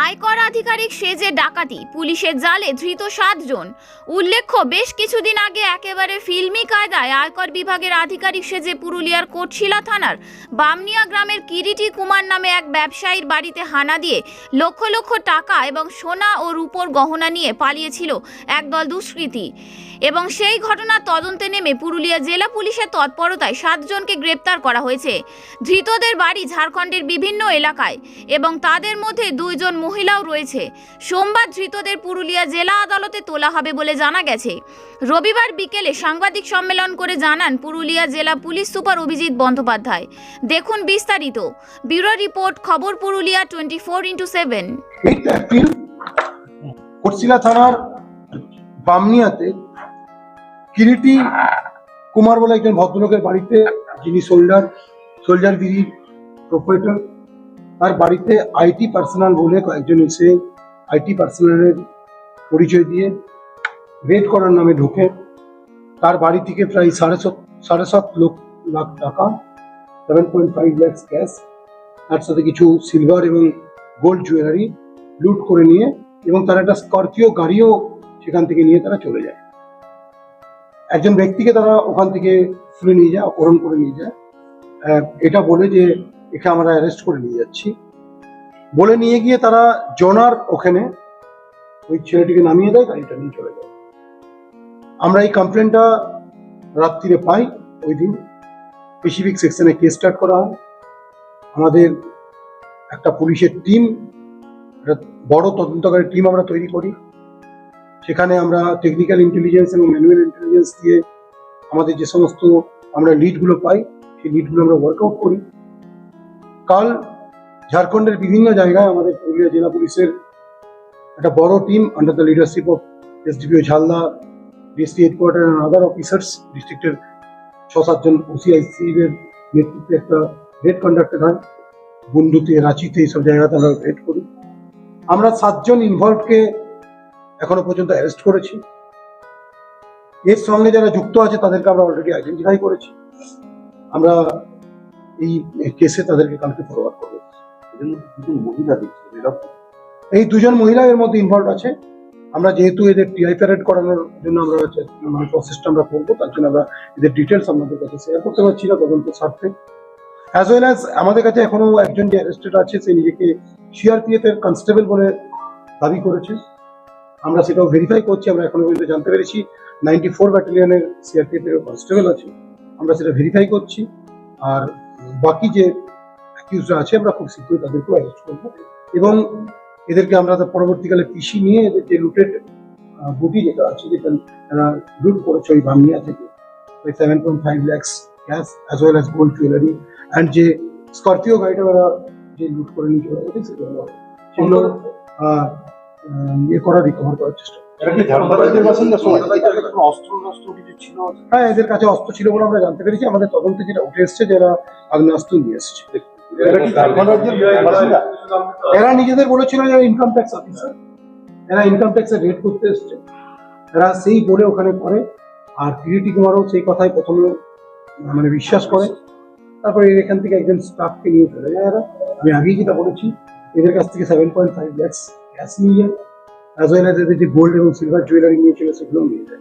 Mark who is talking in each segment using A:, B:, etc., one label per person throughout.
A: আয়কর আধিকারিক সেজে ডাকাতি, পুলিশের জালে ধৃত সাতজন। উল্লেখ্য, বেশ কিছুদিন আগে একেবারে ফিল্মি কায়দায় আয়কর বিভাগের আধিকারিক সেজে পুরুলিয়ার কোটশিলা থানার বামনিয়া গ্রামের কিরিটি কুমার নামে এক ব্যবসায়ীর বাড়িতে হানা দিয়ে লক্ষ লক্ষ টাকা এবং সোনা ও রূপোর গহনা নিয়ে পালিয়েছিল একদল দুষ্কৃতী। এবং সেই ঘটনার তদন্তে নেমে পুরুলিয়া জেলা পুলিশের তৎপরতায় সাতজনকে গ্রেপ্তার করা হয়েছে। ধৃতদের বাড়ি ঝাড়খণ্ডের বিভিন্ন এলাকায় এবং তাদের মধ্যে দুইজন মহিলাও রয়েছে। সোমবার ধৃতদের পুরুলিয়া জেলা আদালতে তোলা হবে বলে জানা গেছে। রবিবার বিকেলে সাংবাদিক সম্মেলন করে জানান পুরুলিয়া জেলা পুলিশ সুপার অভিজিৎ বন্দ্যোপাধ্যায়। দেখুন বিস্তারিত। ব্যুরো রিপোর্ট, খবর Purulia twenty four into seven.
B: থানার বামনিয়াতে কিরিটি কুমার বলে একজন ভদ্রলোকের বাড়িতে যিনি সোল্ডার সোলজার গিরির প্রোপারেটর তার বাড়িতে আইটি পার্সোনাল বলে কয়েকজন এসে আইটি পার্সোনালের পরিচয় দিয়ে রেড করার নামে ঢোকে। তার বাড়ি থেকে প্রায় সাড়ে সাত সাড়ে সাত লক্ষ লাখ টাকা seven point five lakhs cash তার সাথে কিছু সিলভার এবং গোল্ড জুয়েলারি লুট করে নিয়ে এবং তার একটা স্করপিও গাড়িও সেখান থেকে নিয়ে তারা চলে যায়। একজন ব্যক্তিকে তারা ওখান থেকে তুলে নিয়ে যায় অপহরণ করে নিয়ে যায়। আহ, এটা বলে যে একে আমরা অ্যারেস্ট করে নিয়ে যাচ্ছি। বলে নিয়ে গিয়ে তারা জনার ওখানে ওই ছেলেটিকে নামিয়ে দেয়, গাড়িটা নিয়ে চলে যায়। আমরা এই কমপ্লেনটা রাত্রিরে পাই, ওই দিন। স্পেসিফিক সেকশনে কেস স্টার্ট করা হয়। আমাদের একটা পুলিশের টিম একটা বড় তদন্তকারী টিম আমরা তৈরি করি। সেখানে আমরা টেকনিক্যাল ইন্টেলিজেন্স এবং ম্যানুয়াল ইন্টেলিজেন্স দিয়ে আমাদের যে সমস্ত আমরা লিডগুলো পাই, সেই লিডগুলো আমরা ওয়ার্কআউট করি। কাল ঝাড়খণ্ডের বিভিন্ন জায়গায় আমাদের পুরুলিয়া জেলা পুলিশের একটা বড় team under the leadership of SDPO Jhalda DSP headquarter other officers ডিস্ট্রিক্টের ছ সাতজন ওসিআইসি এর নেতৃত্বে একটা রেড কন্ডাক্টেড হয়। বন্ধুতে রাঁচিতে এইসব জায়গাতে আমরা রেড করি। আমরা সাতজন ইনভলভকে এখনও পর্যন্ত অ্যারেস্ট করেছি। এর সঙ্গে যারা যুক্ত আছে তাদেরকে আমরা অলরেডি আইডেন্টিফাই করেছি। আমরা এই কেসে তাদেরকে কালকে ফরওয়ার্ড করব। এই দুজন মহিলা এর মধ্যে ইনভলভ আছে। আমরা যেহেতু এদের টিআই প্যারেড করানোর জন্য আমরা মানে প্রসেসটা আমরা করব, তার জন্য আমরা এদের ডিটেলস আপনাদের কাছে শেয়ার করতে পারছি না তদন্ত স্বার্থে। অ্যাজ ওয়েল অ্যাজ আমাদের কাছে এখনও একজন যে অ্যারেস্টেড আছে, সে নিজেকে সিআরপিএফ এর কনস্টেবল বলে দাবি করেছে। আমরা সেটাও ভেরিফাই করছি, আমরা এখনও পর্যন্ত জানতে পেরেছি। নাইনটি ফোর ব্যাটালিয়নের সিআরপিএফ এর কনস্টেবল আছে। আমরা সেটা ভেরিফাই করছি। আর বাকি যে অ্যাকিউজরা আছে আমরা খুব শীঘ্রই তাদেরকেও অ্যারেস্ট করব। এবং এদেরকে আমরা পরবর্তীকালে পিসি নিয়ে এদের যে লুটেড বুটি যেটা আছে যেটা তারা লুট করেছে ওই বামিয়া থেকে ওই seven point five lakhs cash as well as gold jewellery and যে স্করপিও গাড়িটা ওরা যে লুট করে নিয়ে চলে সেগুলো সেগুলো ইয়ে করা রিকভার করার চেষ্টা হ্যাঁ এদের কাছে অস্ত্র ছিল বলে আমরা জানতে পেরেছি। আমাদের তদন্তে যেটা উঠে এসছে যারা আগ্নেয়াস্ত্র নিয়ে এসছে।
C: এরা
B: নিজেদের বলেছিল যে ইনকাম ট্যাক্স অফিসার এরা ইনকাম ট্যাক্সের রেট করতে এসছে। এরা সেই বলে ওখানে করে। আর কিরিটি কুমারও সেই কথাই প্রথমে মানে বিশ্বাস করে। তারপরে এখান থেকে একজন স্টাফকে নিয়ে চলে যায় এরা। আমি আগেই যেটা বলেছি এদের কাছ থেকে seven point five lakhs cash নিয়ে যায়। অ্যাজ ওয়েল এদের যে গোল্ড এবং সিলভার জুয়েলারি নিয়েছিল সেগুলো নিয়ে যায়।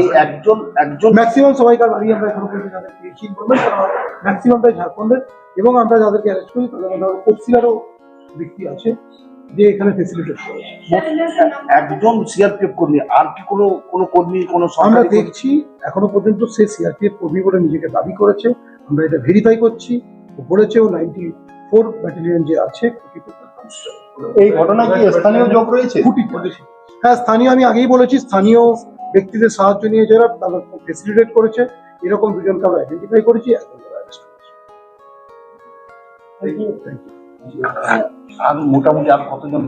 C: এই একজন একজন
B: ম্যাক্সিমাম সবাইকার বাড়ি আমরা এখনও পর্যন্ত যাদের পেয়েছি ইনফরমেশন ম্যাক্সিমামটাই ঝাড়খণ্ডের। এবং আমরা যাদেরকে অ্যারেস্ট করি তাদের মধ্যে ব্যক্তি আছে যে এখানে ফেসিলিটেট করে।
C: একজন সিআরপিএফ কর্মী আর কি কোনো কোনো কর্মী কোনো
B: আমরা দেখছি এখনও পর্যন্ত সে সিআরপিএফ কর্মী বলে নিজেকে দাবি করেছে। আমরা এটা ভেরিফাই করছি। ও বলেছে ও নাইনটি ফোর ব্যাটালিয়ন যে আছে
D: এই ঘটনা কি স্থানীয় যোগ রয়েছে?
B: হ্যাঁ স্থানীয় আমি আগেই বলেছি স্থানীয় ব্যক্তিদের সাহায্য নিয়ে যারা তাদের ফেসিলিটেট করেছে এরকম দুজনকে আমরা আইডেন্টিফাই করেছি
C: মোটামুটি আর কতজন?